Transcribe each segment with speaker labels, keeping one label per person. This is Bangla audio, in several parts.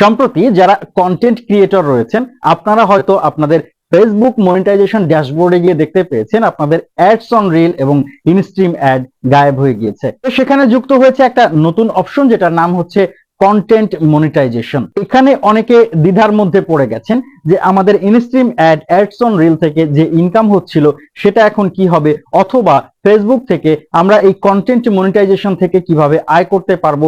Speaker 1: সম্প্রতি যারা কন্টেন্ট ক্রিয়েটর রয়েছেন, আপনারা হয়তো আপনাদের ফেসবুক মনিটাইজেশন ড্যাশবোর্ডে গিয়ে দেখতে পেয়েছেন, আপনাদের অ্যাডস অন রিল এবং ইনস্ট্রিম অ্যাড গায়েব হয়ে গিয়েছে। তো সেখানে যুক্ত হয়েছে একটা নতুন অপশন যেটার নাম হচ্ছে কন্টেন্ট মনিটাইজেশন এখানে অনেকে দ্বিধার মধ্যে পড়ে গেছেন যে আমাদের instream ad ads on reel থেকে যে ইনকাম হচ্ছিল, সেটা এখন কি হবে? অথবা ফেসবুক থেকে আমরা এই কন্টেন্ট মনিটাইজেশন থেকে কীভাবে আয় করতে পারব?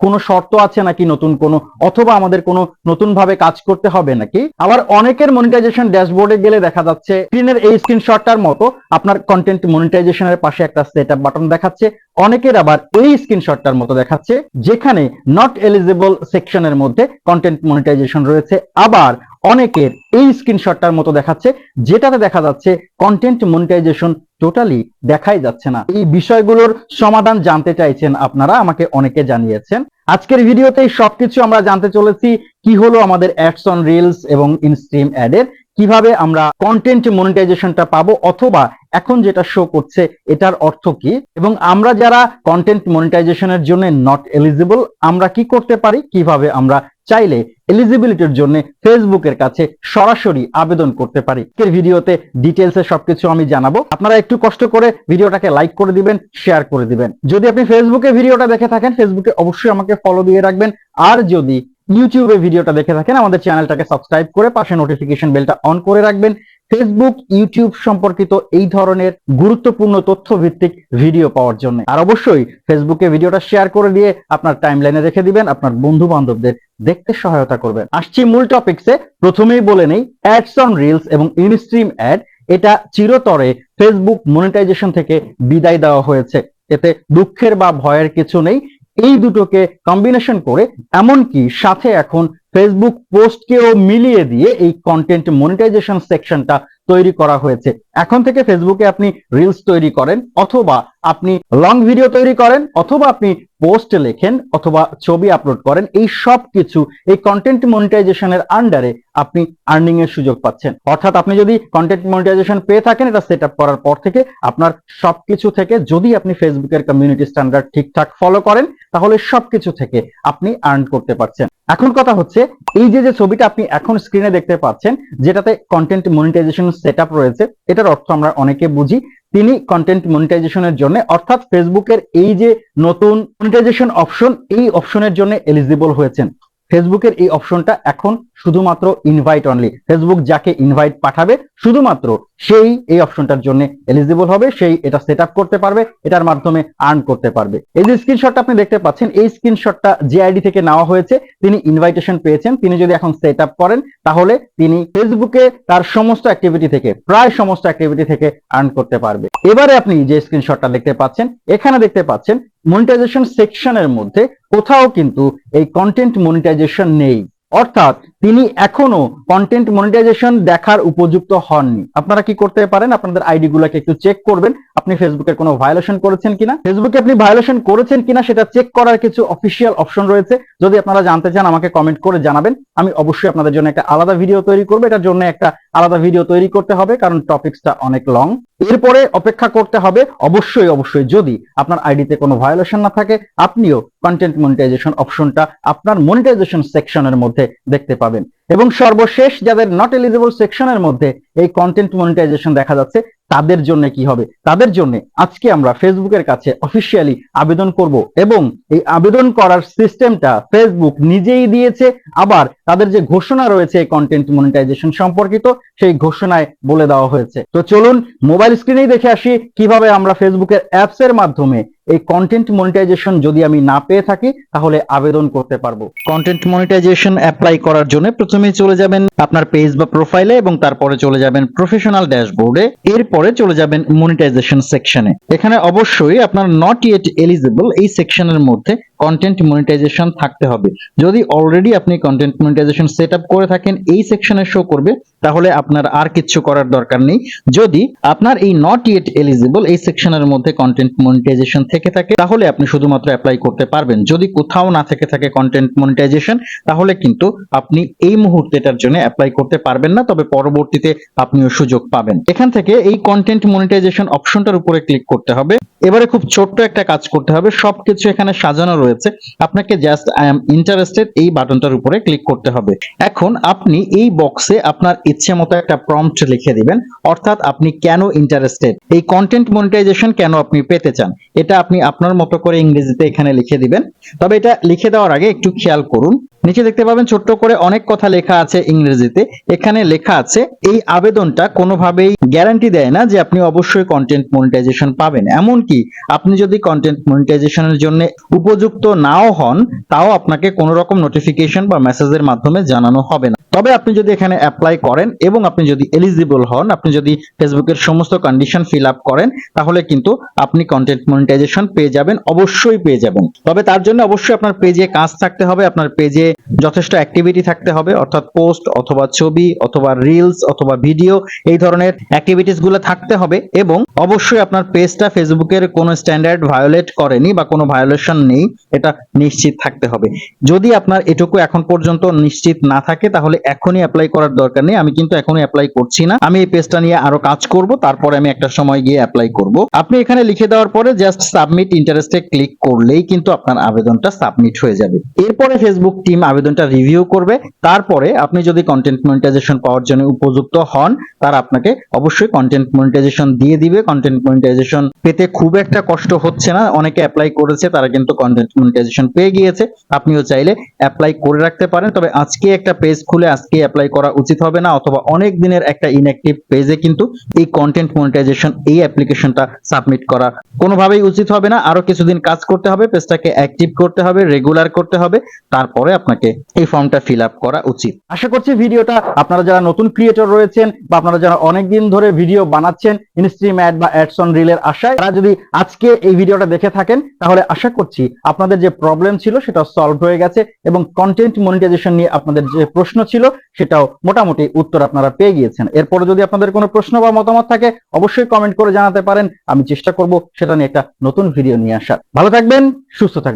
Speaker 1: কোনো শর্ত আছে নাকি নতুন কোনো, অথবা আমাদের কোনো নতুন ভাবে কাজ করতে হবে নাকি? আবার অনেকের মনিটাইজেশন ড্যাশবোর্ডে গেলে দেখা যাচ্ছে স্ক্রিনের এই স্ক্রিনশটটার মতো আপনার কন্টেন্ট মনিটাইজেশনের পাশে একটা সেট আপ বাটন দেখাচ্ছে। অনেকের আবার এই স্ক্রিনশটটার মতো দেখাচ্ছে, যেখানে নট এলিজিবল সেকশনের মধ্যে কন্টেন্ট মনিটাইজেশন রয়েছে। আবার অনেকের এই স্ক্রিনশটটার মতো দেখাচ্ছে, যেটাতে দেখা যাচ্ছে কন্টেন্ট মনিটাইজেশন টোটালি দেখাই যাচ্ছে না। এই বিষয়গুলোর সমাধান জানতে চাইছেন আপনারা, আমাকে অনেকে জানিয়েছেন। আজকের ভিডিওতে সবকিছু আমরা জানতে চলেছি, কি হলো আমাদের অ্যাডস অন রিলস এবং ইনস্ট্রিম অ্যাডের কীভাবে আমরা কন্টেন্ট মনিটাইজেশনটা পাবো অথবা এখন যেটা শো করছে, এটার অর্থ কি? এবং আমরা যারা কন্টেন্ট মনিটাইজেশনের জন্য নট এলিজিবল আমরা কি করতে পারি? কীভাবে আমরা চাইলে এলিজিবিলিটির জন্য ফেসবুকের কাছে সরাসরি আবেদন করতে পারি। আজকের ভিডিওতে ডিটেলসে সবকিছু আমি জানাব। আপনারা একটু কষ্ট করে ভিডিওটাকে লাইক করে দিবেন শেয়ার করে দিবেন। যদি আপনি ফেসবুকে ভিডিওটা দেখে থাকেন ফেসবুকে অবশ্যই আমাকে ফলো দিয়ে রাখবেন। আর যদি ইউটিউবে ভিডিওটা দেখে থাকেন, আমাদের চ্যানেলটাকে সাবস্ক্রাইব করে পাশে নোটিফিকেশন বেলটা অন করে রাখবেন। ফেসবুক ইউটিউব সম্পর্কিত এই ধরনের গুরুত্বপূর্ণ তথ্য ভিত্তিক ভিডিও পাওয়ার জন্য। আর অবশ্যই ফেসবুকে ভিডিওটা শেয়ার করে দিয়ে আপনার টাইমলাইনে রেখে দিবেন, আপনার বন্ধু বান্ধবদের দেখতে সহায়তা করবেন। আসছি মূল টপিকসে প্রথমেই বলে নেই অ্যাডস অন রিলস এবং ইনস্ট্রিম অ্যাড এটা চিরতরে ফেসবুক মনিটাইজেশন থেকে বিদায় দেওয়া হয়েছে। এতে দুঃখের বা ভয়ের কিছু নেই। এই দুটোকে কম্বিনেশন করে এমনকি সাথে এখন ফেসবুক পোস্টকেও মিলিয়ে দিয়ে এই কন্টেন্ট মনিটাইজেশন সেকশনটা তৈরি করা হয়েছে। এখন থেকে ফেসবুকে আপনি রিলস তৈরি করেন অথবা আপনি লং ভিডিও তৈরি করেন অথবা আপনি পোস্ট লেখেন অথবা ছবি আপলোড করেন, এই সব কিছু, এই কন্টেন্ট মনিটাইজেশনের আন্ডারে আপনি আর্নিং এর সুযোগ পাচ্ছেন। অর্থাৎ আপনি যদি কন্টেন্ট মনিটাইজেশন পেয়ে থাকেন, এটা সেট করার পর থেকে আপনার সবকিছু থেকে যদি আপনি ফেসবুকের কমিউনিটি স্ট্যান্ডার্ড ঠিকঠাক ফলো করেন, তাহলে সবকিছু থেকে আপনি আর্ন করতে পারছেন। এখন কথা হচ্ছে, এই যে যে ছবিটা আপনি এখন স্ক্রিনে দেখতে পাচ্ছেন, যেটাতে কন্টেন্ট মনিটাইজেশন সেট রয়েছে, এটার অর্থ আমরা অনেকে বুঝি তিনি কন্টেন্ট মনিটাইজেশনের জন্য, অর্থাৎ ফেসবুকের এই যে নতুন মনিটাইজেশন অপশন এই অপশনের জন্য এলিজিবল হয়েছেন। ফেসবুকের এই অপশনটা এখন শুধুমাত্র ইনভাইট অনলি ফেসবুক যাকে ইনভাইট পাঠাবে, শুধুমাত্র সেই এই অপশনটার জন্য এলিজিবল হবে, সেই এটা সেট করতে পারবে, এটার মাধ্যমে আর্ন করতে পারবে। এই যে স্ক্রিনশটটা আপনি দেখতে পাচ্ছেন, এই স্ক্রিনশটটা যে আইডি থেকে নেওয়া হয়েছে, তিনি ইনভাইটেশন পেয়েছেন, তিনি যদি এখন সেট করেন, তাহলে তিনি ফেসবুকে তার সমস্ত অ্যাক্টিভিটি থেকে, প্রায় সমস্ত অ্যাক্টিভিটি থেকে আর্ন করতে পারবে। এবারে আপনি যে স্ক্রিনশটটা দেখতে পাচ্ছেন, এখানে দেখতে পাচ্ছেন মনিটাইজেশন সেকশনের মধ্যে কোথাও কিন্তু এই কন্টেন্ট মনিটাইজেশন নেই। অর্থাৎ তিনি এখনও কন্টেন্ট মনিটাইজেশন দেখার উপযুক্ত হননি। আপনারা কি করতে পারেন? আপনাদের আইডি গুলোকে একটু চেক করবেন। আপনি ফেসবুকের কোনো ভায়োলেশন করেছেন কিনা? ফেসবুকে আপনি ভায়োলেশন করেছেন কিনা সেটা চেক করার কিছু অফিসিয়াল অপশন রয়েছে। যদি আপনারা জানতে চান, আমাকে কমেন্ট করে জানাবেন। আমি অবশ্যই আপনাদের জন্য একটা আলাদা ভিডিও তৈরি করব। এটার জন্য একটা আলাদা ভিডিও তৈরি করতে হবে, কারণ টপিকসটা অনেক লং এরপরে অপেক্ষা করতে হবে, অবশ্যই অবশ্যই, যদি আপনার আইডিতে কোনো ভায়োলেশন না থাকে, আপনিও কন্টেন্ট মনিটাইজেশন অপশনটা আপনার মনিটাইজেশন সেকশনের মধ্যে দেখতে পাবেন। এবং সর্বশেষ যাদের নট এলিজিবল সেকশনের মধ্যে এই কন্টেন্ট মনিটাইজেশন দেখা যাচ্ছে, তাদের জন্য কি হবে? তাদের জন্য আজকে আমরা ফেসবুকের কাছে অফিসিয়ালি আবেদন করব এবং এই আবেদন করার সিস্টেমটা ফেসবুক নিজেই দিয়েছে। আবার তাদের যে ঘোষণা রয়েছে এই কন্টেন্ট মনিটাইজেশন সম্পর্কিত, সেই ঘোষণায় বলে দেওয়া হয়েছে। তো চলুন মোবাইল স্ক্রিনেই দেখে আসি, কীভাবে আমরা ফেসবুকের অ্যাপস এর মাধ্যমে এই কন্টেন্ট মনিটাইজেশন যদি আমি না পেয়ে থাকি, তাহলে আবেদন করতে পারব। কন্টেন্ট মনিটাইজেশন অ্যাপ্লাই করার জন্য প্রথমেই চলে যাবেন আপনার পেজ বা প্রোফাইলে এবং তারপরে চলে যাবেন প্রফেশনাল ড্যাশবোর্ডে এরপরে চলে যাবেন মনিটাইজেশন সেকশনে এখানে অবশ্যই আপনার নট ইয়েট এলিজিবল এই সেকশনের মধ্যে কন্টেন্ট মনিটাইজেশন থাকতে হবে। যদি অলরেডি আপনি কন্টেন্ট মনিটাইজেশন সেট করে থাকেন, এই সেকশনে শো করবে, তাহলে আপনার আর কিছু করার দরকার নেই। যদি আপনার এই নট ইয়েট এলিজিবল এই সেকশনের মধ্যে কন্টেন্ট মনিটাইজেশন থেকে থাকে, তাহলে আপনি শুধুমাত্র অ্যাপ্লাই করতে পারবেন। যদি কোথাও না থেকে থাকে কন্টেন্ট মনিটাইজেশন তাহলে কিন্তু আপনি এই মুহূর্তে এটার জন্য অ্যাপ্লাই করতে পারবেন না, তবে পরবর্তীতে আপনিও সুযোগ পাবেন। এখান থেকে এই কন্টেন্ট মনিটাইজেশন অপশনটার উপরে ক্লিক করতে হবে। এবারে খুব ছোট্ট একটা কাজ করতে হবে। সবকিছু এখানে সাজানো রয়েছে। আপনাকে জাস্ট আই এম ইন্টারেস্টেড এই বাটনটার উপরে ক্লিক করতে হবে। এখন আপনি এই বক্সে আপনার ইচ্ছে মতো একটা প্রম্পট লিখে দিবেন। অর্থাৎ আপনি কেন ইন্টারেস্টেড এই কন্টেন্ট মনিটাইজেশন কেন আপনি পেতে চান? এটা আপনি আপনার মতো করে ইংরেজিতে এখানে লিখে দিবেন। তবে এটা লিখে দেওয়ার আগে একটু খেয়াল করুন। নিচে দেখতে পাবেন ছোট্ট করে অনেক কথা লেখা আছে ইংরেজিতে। এখানে লেখা আছে, এই আবেদনটা কোনোভাবেই গ্যারান্টি দেয় না যে আপনি অবশ্যই কন্টেন্ট মনিটাইজেশন পাবেন। এমনকি আপনি যদি কন্টেন্ট মনিটাইজেশনের জন্য উপযুক্ত নাও হন, তাও আপনাকে কোনো রকম নোটিফিকেশন বা মেসেজের মাধ্যমে জানানো হবে না। তবে আপনি যদি এখানে অ্যাপ্লাই করেন এবং আপনি যদি এলিজিবল হন, আপনি যদি ফেসবুকের সমস্ত কন্ডিশন ফিল আপ করেন, তাহলে কিন্তু আপনি কন্টেন্ট মনিটাইজেশন পেয়ে যাবেন, অবশ্যই পেয়ে যাবেন। তবে তার জন্য অবশ্যই আপনার পেজে কাজ থাকতে হবে, আপনার পেজে যথেষ্ট অ্যাক্টিভিটি থাকতে হবে, অর্থাৎ পোস্ট অথবা ছবি, অথবা রিলস অথবা ভিডিও এই ধরনের অ্যাক্টিভিটিসগুলো থাকতে হবে এবং অবশ্যই আপনার পেজটা ফেসবুকের কোনো স্ট্যান্ডার্ড ভায়োলেট করেনি বা কোনো ভায়োলেশন নেই, এটা নিশ্চিত থাকতে হবে। যদি আপনার এটুকু এখন পর্যন্ত নিশ্চিত না থাকে, তাহলে এখনই অ্যাপ্লাই করার দরকার নেই। আমি কিন্তু এখনই অ্যাপ্লাই করছি না। আমি এই পেজটা নিয়ে আরও কাজ করব, তারপরে আমি একটা সময় গিয়ে অ্যাপ্লাই করব। আপনি এখানে লিখে দেওয়ার পরে জাস্ট সাবমিট ইন্টারেস্টে ক্লিক করলেই কিন্তু আপনার আবেদনটা সাবমিট হয়ে যাবে। এরপরে ফেসবুক টিম আবেদনটা রিভিউ করবে। তারপরে আপনি যদি কন্টেন্ট মনিটাইজেশন পাওয়ার জন্য উপযুক্ত হন, তারা আপনাকে অবশ্যই কন্টেন্ট মনিটাইজেশন দিয়ে দিবে। কন্টেন্ট মনিটাইজেশন পেতে খুব একটা কষ্ট হচ্ছে না। অনেকে অ্যাপ্লাই করেছে, তারা কিন্তু কন্টেন্ট মনিটাইজেশন পেয়ে গিয়েছে। আপনিও চাইলে অ্যাপ্লাই করে রাখতে পারেন। তবে আজকে একটা পেজ খুলে আজকে অ্যাপ্লাই করা উচিত হবে না, অথবা অনেক দিনের একটা ইনঅ্যাক্টিভ পেজে কিন্তু এই কন্টেন্ট মনিটাইজেশন এই অ্যাপ্লিকেশনটা সাবমিট করা কোনোভাবেই উচিত হবে না। আরও কিছুদিন কাজ করতে হবে পেজটাকে অ্যাক্টিভ করতে হবে রেগুলার করতে হবে। তারপরে আপনাকে এই ফর্মটা ফিল আপ করা উচিত। আশা করছি ভিডিওটা আপনারা যারা নতুন ক্রিয়েটর রয়েছেন বা আপনারা যারা অনেকদিন ধরে ভিডিও বানাচ্ছেন ইনস্ট্রিম অ্যাড বা অ্যাডস অন রিলের আশায়, তারা যদি আজকে এই ভিডিওটা দেখে থাকেন, তাহলে আশা করছি আপনাদের যে প্রবলেম ছিল সেটা সলভ হয়ে গেছে এবং কন্টেন্ট মনিটাইজেশন নিয়ে আপনাদের যে প্রশ্ন ছিল সেটাও মোটামুটি উত্তর আপনারা পেয়ে গিয়েছেন। এরপরে যদি আপনাদের কোনো প্রশ্ন বা মতামত থাকে, অবশ্যই কমেন্ট করে জানাতে পারেন। আমি চেষ্টা করব সেটা নিয়ে একটা নতুন ভিডিও নিয়ে আসার। ভালো থাকবেন, সুস্থ থাকবেন।